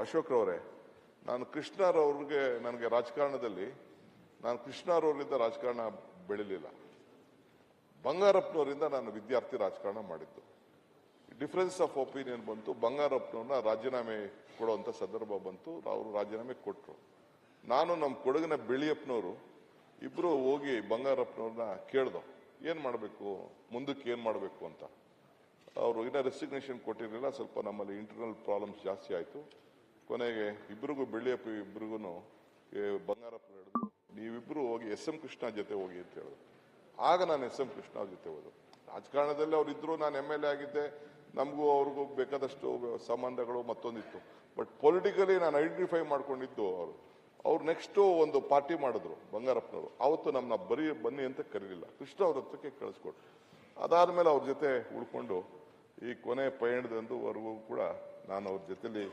ಅಶೋಕ್ರವರೇ, ನಾನು ಕೃಷ್ಣರವ್ರಿಗೆ ನನಗೆ ರಾಜಕಾರಣದಲ್ಲಿ, ನಾನು ಕೃಷ್ಣರವರಿಂದ ರಾಜಕಾರಣ ಬೆಳಿಲಿಲ್ಲ. ಬಂಗಾರಪ್ಪನವರಿಂದ ನಾನು ವಿದ್ಯಾರ್ಥಿ ರಾಜಕಾರಣ ಮಾಡಿದ್ದು. ಡಿಫರೆನ್ಸ್ ಆಫ್ ಒಪಿನಿಯನ್ ಬಂತು, ಬಂಗಾರಪ್ಪನವ್ರನ್ನ ರಾಜೀನಾಮೆ ಕೊಡುವಂಥ ಸಂದರ್ಭ ಬಂತು, ಅವರು ರಾಜೀನಾಮೆ ಕೊಟ್ಟರು ನಾನು ನಮ್ಮ ಕೊಡಗಿನ ಬೆಳಿಯಪ್ಪನವರು ಇಬ್ಬರು ಹೋಗಿ ಬಂಗಾರಪ್ಪನವ್ರನ್ನ ಕೇಳ್ದೋ, ಏನು ಮಾಡಬೇಕು, ಮುಂದಕ್ಕೆ ಏನು ಮಾಡಬೇಕು ಅಂತ. ಅವರು ಇನ್ನೂ ರೆಸಿಗ್ನೇಷನ್ ಕೊಟ್ಟಿರಲಿಲ್ಲ, ಸ್ವಲ್ಪ ನಮ್ಮಲ್ಲಿ ಇಂಟರ್ನಲ್ ಪ್ರಾಬ್ಲಮ್ಸ್ ಜಾಸ್ತಿ ಆಯಿತು. ಕೊನೆಗೆ ಇಬ್ಬರಿಗೂ ಬೆಳ್ಳಿಯಪ್ಪ ಇಬ್ಬರಿಗೂ ಬಂಗಾರಪ್ಪ ಹೇಳಿದ್ರು ನೀವಿಬ್ರು ಹೋಗಿ ಎಸ್ ಎಂ ಕೃಷ್ಣ ಜೊತೆ ಹೋಗಿ ಅಂತ ಹೇಳಿದ್ರು ಆಗ ನಾನು ಎಸ್ ಎಂ ಕೃಷ್ಣ ಜೊತೆ ಹೋದ್ರು ರಾಜಕಾರಣದಲ್ಲಿ ಅವ್ರು ಇದ್ರು ನಾನು ಎಂ ಎಲ್ ಎ ಆಗಿದ್ದೆ. ನಮಗೂ ಅವ್ರಿಗೂ ಬೇಕಾದಷ್ಟು ಸಂಬಂಧಗಳು ಮತ್ತೊಂದಿತ್ತು. ಬಟ್ ಪೊಲಿಟಿಕಲಿ ನಾನು ಐಡೆಂಟಿಫೈ ಮಾಡ್ಕೊಂಡಿದ್ದು ಅವರು. ಅವ್ರು ನೆಕ್ಸ್ಟು ಒಂದು ಪಾರ್ಟಿ ಮಾಡಿದ್ರು, ಬಂಗಾರಪ್ಪನವರು. ಅವತ್ತು ನಮ್ಮನ್ನ ಬರೀ, ಬನ್ನಿ ಅಂತ ಕರೀಲಿಲ್ಲ. ಕೃಷ್ಣ ಅವ್ರ ಹತ್ರಕ್ಕೆ ಕಳಿಸ್ಕೊಟ್ರು. ಅದಾದಮೇಲೆ ಅವ್ರ ಜೊತೆ ಉಳ್ಕೊಂಡು ಈ ಕೊನೆ ಪಯಣದಂದುವರೆಗೂ ಕೂಡ ನಾನು ಅವ್ರ ಜೊತೆಲಿ